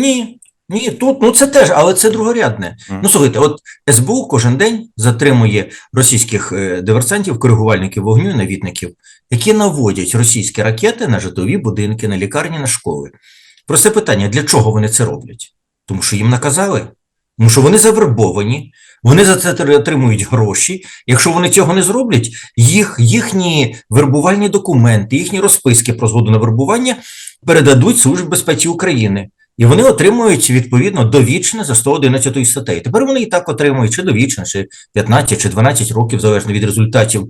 Ні. Ні, тут ну це теж, але це другорядне. Мгм. Ну слухайте, от СБУ кожен день затримує російських е, диверсантів, коригувальників вогню і навідників, які наводять російські ракети на житлові будинки, на лікарні, на школи. Просте питання: для чого вони це роблять? Тому що їм наказали. Тому що вони завербовані, вони за це отримують гроші. Якщо вони цього не зроблять, їх, їхні вербувальні документи, їхні розписки про згоду на вербування передадуть Службі безпеці України. І вони отримують відповідно довічне за 111 статтею. Тепер вони і так отримують чи довічне, чи 15, чи 12 років, залежно від результатів.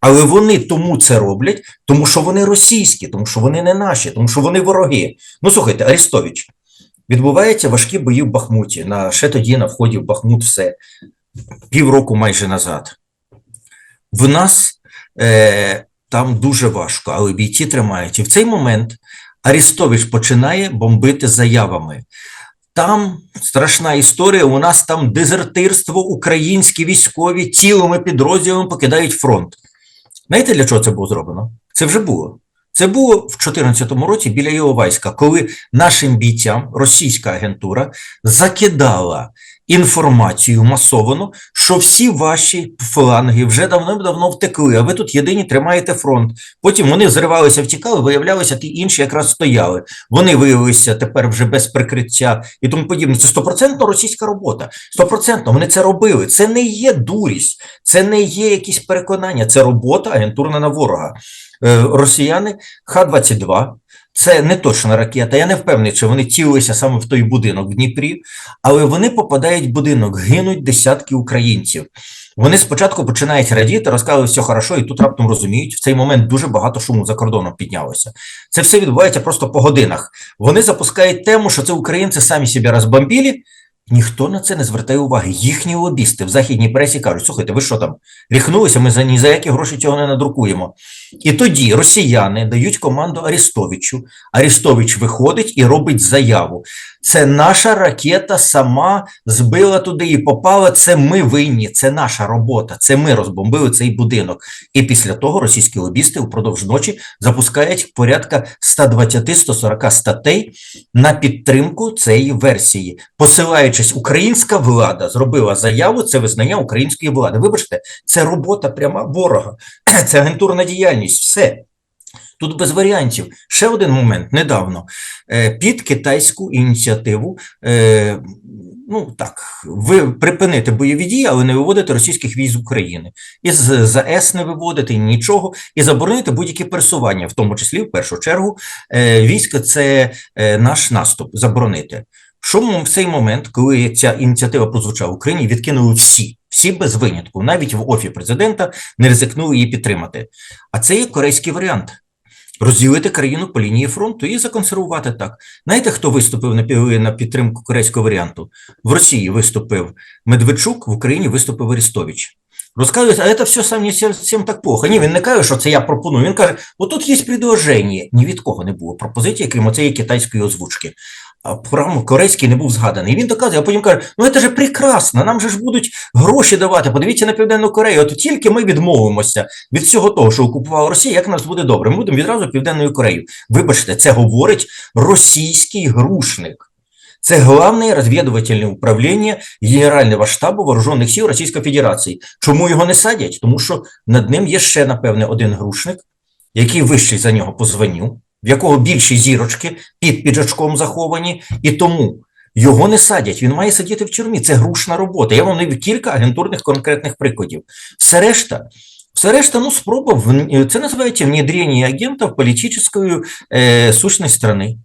Але вони тому це роблять, тому що вони російські, тому що вони не наші, тому що вони вороги. Ну слухайте, Арестович, відбуваються важкі бої в Бахмуті. На ще тоді на вході в Бахмут все півроку майже назад. В нас е, там дуже важко, але бійці тримають. І в цей момент Арестович починає бомбити заявами. Там страшна історія. У нас там дезертирство, українські військові цілими підрозділами покидають фронт. Знаєте, для чого це було зроблено? Це вже було. Це було в 2014 році біля Іловайська, коли нашим бійцям російська агентура закидала інформацію масовану, що всі ваші фланги вже давно-давно втекли, а ви тут єдині тримаєте фронт. Потім вони зривалися, втікали, виявлялося, ті інші якраз стояли. Вони виявилися тепер вже без прикриття і тому подібне. Це стопроцентно російська робота. Стопроцентно вони це робили. Це не є дурість, це не є якісь переконання, це робота агентурна на ворога. Е, Росіяни Х-22. Це не точна ракета. Я не впевнений, чи вони цілилися саме в той будинок в Дніпрі, але вони попадають в будинок, гинуть десятки українців. Вони спочатку починають радіти, розказують, все хорошо, і тут раптом розуміють, в цей момент дуже багато шуму за кордоном піднялося. Це все відбувається просто по годинах. Вони запускають тему, що це українці самі себе розбомбили. Ніхто на це не звертає уваги. Їхні лобісти в західній пресі кажуть: слухайте, ви що там? Ріхнулися, ми за ні за які гроші цього не надрукуємо. І тоді росіяни дають команду Арестовичу. Арестович виходить і робить заяву. Це наша ракета сама збила туди і попала. Це ми винні, це наша робота. Це ми розбомбили цей будинок. І після того російські лобісти впродовж ночі запускають порядка 120-140 статей на підтримку цієї версії, посилаючись, українська влада зробила заяву. Це визнання української влади. Вибачте, це робота пряма ворога, це агентурна діяльність. Все. Тут без варіантів. Ще один момент недавно е, під китайську ініціативу. е, Ну так, ви припинити бойові дії, але не виводити російських військ з України. І з ЗАЕС не виводити ніічого, і заборонити будь-які пересування, в тому числі в першу чергу, е, війська це наш наступ, заборонити. Що в цей момент, коли ця ініціатива прозвучала в Україні, відкинули всі, всі без винятку, навіть в офі президента не ризикнули її підтримати. А це є корейський варіант. Розділити країну по лінії фронту і законсервувати так. Знаєте, хто виступив на, підтримку корейського варіанту? В Росії виступив Медведчук, в Україні виступив Арестович. Розказують, а це все сам не всім так плохо. Ні, він не каже, що це я пропоную. Він каже, отут є предложення. Ні від кого не було пропозиції, крім оцеї китайської озвучки. А програм корейський не був згаданий. І він доказує, а потім каже: ну це ж прекрасно, нам же ж будуть гроші давати. Подивіться на Південну Корею. От тільки ми відмовимося від всього того, що окупувала Росія, як нас буде добре. Ми будемо відразу Південною Кореєю. Вибачте, це говорить російський грушник. Це головне розвідувальне управління Генерального штабу Вооружених сил Російської Федерації. Чому його не садять? Тому що над ним є ще, напевне, один грушник, який вищий за нього по званню, в якого більші зірочки під піджачком заховані, і тому його не садять. Він має сидіти в тюрмі. Це грушна робота. Я вам навів кілька агентурних конкретних прикладів. Все решта. Все решта, ну, спроба, в- це називається внедрення агента в політичну е, сущність страни.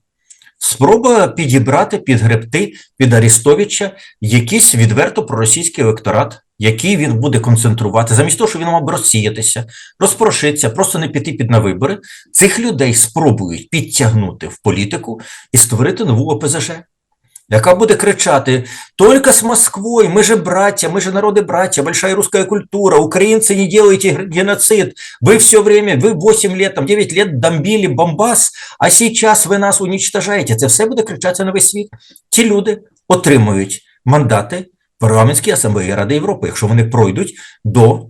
Спроба підібрати, підгребти під Арестовича якийсь відверто проросійський електорат, який він буде концентрувати, замість того, що він мав розсіятися, розпрошитися, просто не піти під на вибори. Цих людей спробують підтягнути в політику і створити нову ОПЗЖ, яка буде кричати: «Только з Москвою, ми же браття, ми же народи браття, большая русская культура, українці не делайте геноцид, ви все время, ви 8 лет, там 9 лет бомбили Бомбас, а сейчас ви нас уничтожаєте. Це все буде кричатися на весь світ. Ті люди отримують мандати парламентській асамблеї Ради Європи, якщо вони пройдуть до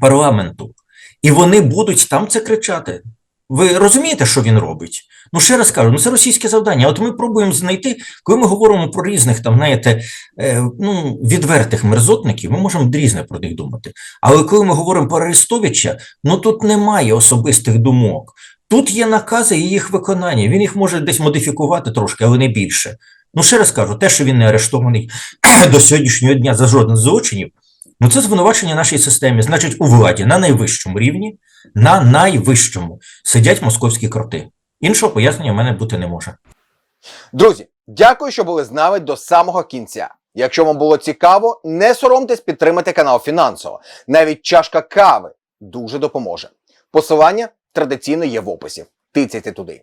парламенту. І вони будуть там це кричати. Ви розумієте, що він робить? Ну, ще раз кажу, ну це російське завдання. От ми пробуємо знайти, коли ми говоримо про різних там, знаєте, е, ну, відвертих мерзотників, ми можемо різне про них думати. Але коли ми говоримо про Арестовича, ну тут немає особистих думок. Тут є накази і їх виконання. Він їх може десь модифікувати трошки, але не більше. Ну, ще раз кажу, те, що він не арештований до сьогоднішнього дня за жодних злочинів, ну це звинувачення нашій системі. Значить, у владі на найвищому рівні, на найвищому сидять московські кроти. Іншого пояснення в мене бути не може. Друзі, дякую, що були з нами до самого кінця. Якщо вам було цікаво, не соромтесь підтримати канал фінансово. Навіть чашка кави дуже допоможе. Посилання традиційно є в описі. Тицяйте туди.